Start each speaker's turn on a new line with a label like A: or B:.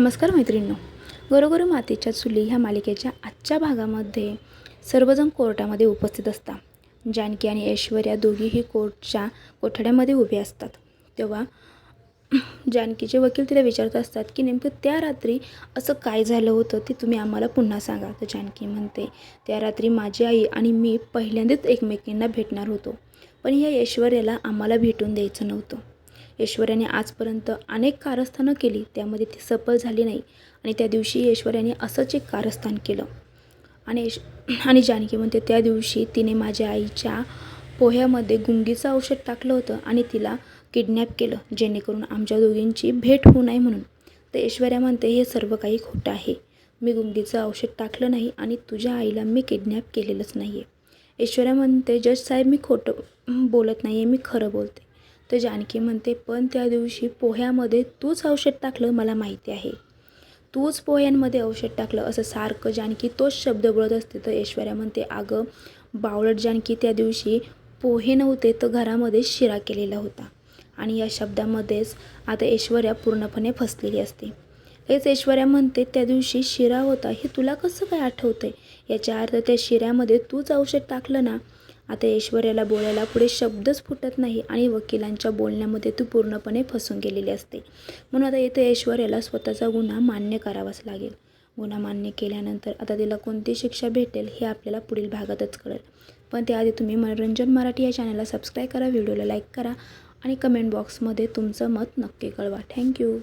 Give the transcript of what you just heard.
A: नमस्कार मैत्रिणींनो. गरोगरो मातेच्या चुली ह्या मालिकेच्या आजच्या भागामध्ये सर्वजण कोर्टामध्ये उपस्थित असतात. जानकी आणि ऐश्वर्या दोघीही कोर्टच्या कोठड्यामध्ये उभे असतात. तेव्हा जानकीचे वकील तिला विचारत असतात की नेमकं त्या रात्री असं काय झालं होतं ते तुम्ही आम्हाला पुन्हा सांगा. तर जानकी म्हणते त्या रात्री माझी आई आणि मी पहिल्यांदाच एकमेकींना भेटणार होतो. पण ह्या ऐश्वर्याला आम्हाला भेटून द्यायचं नव्हतं. ऐश्वर्याने आजपर्यंत अनेक कारस्थानं केली त्यामध्ये ती सफल झाली नाही. आणि त्या दिवशी ऐश्वर्याने असंच एक कारस्थान केलं. आणि ऐश आणि जानकी म्हणते त्या दिवशी तिने माझ्या आईच्या पोह्यामध्ये गुंगीचं औषध टाकलं होतं आणि तिला किडनॅप केलं जेणेकरून आमच्या दोघींची भेट होऊ नये म्हणून. तर ऐश्वर्या म्हणते हे सर्व काही खोटं आहे. मी गुंगीचं औषध टाकलं नाही आणि तुझ्या आईला मी किडनॅप केलेलंच नाही आहे ऐश्वर्या म्हणते जज साहेब मी खोटं बोलत नाही आहे मी खरं बोलते. तर जानकी म्हणते पण त्या दिवशी पोह्यामध्ये तूच औषध टाकलं मला माहिती आहे. तूच पोह्यांमध्ये औषध टाकलं. असं सारखं जानकी तोच शब्द बोलत असते. तर ऐश्वर्या म्हणते अगं बावळट जानकी त्या दिवशी पोहे नव्हते तर घरामध्ये शिरा केलेला होता. आणि या शब्दामध्येच आता ऐश्वर्या पूर्णपणे फसलेली असते. हेच ऐश्वर्या म्हणते त्या दिवशी शिरा होता हे तुला कसं काय आठवतं आहे याच्या अर्थ त्या शिऱ्यामध्ये तूच औषध टाकलं ना आता ऐश्वर्याला बोलायला पुढे शब्दच फुटत नाही आणि वकिलांच्या बोलण्यामध्ये तू पूर्णपणे फसून गेलेली असते. म्हणून आता येथे ऐश्वर्याला स्वतःचा गुन्हा मान्य करावाच लागेल. गुन्हा मान्य केल्यानंतर आता तिला कोणती शिक्षा भेटेल हे आपल्याला पुढील भागातच कळेल. पण त्याआधी तुम्ही मनोरंजन मराठी या चॅनलला सबस्क्राईब करा व्हिडिओला लाईक करा आणि कमेंट बॉक्समध्ये तुमचं मत नक्की कळवा. थँक्यू.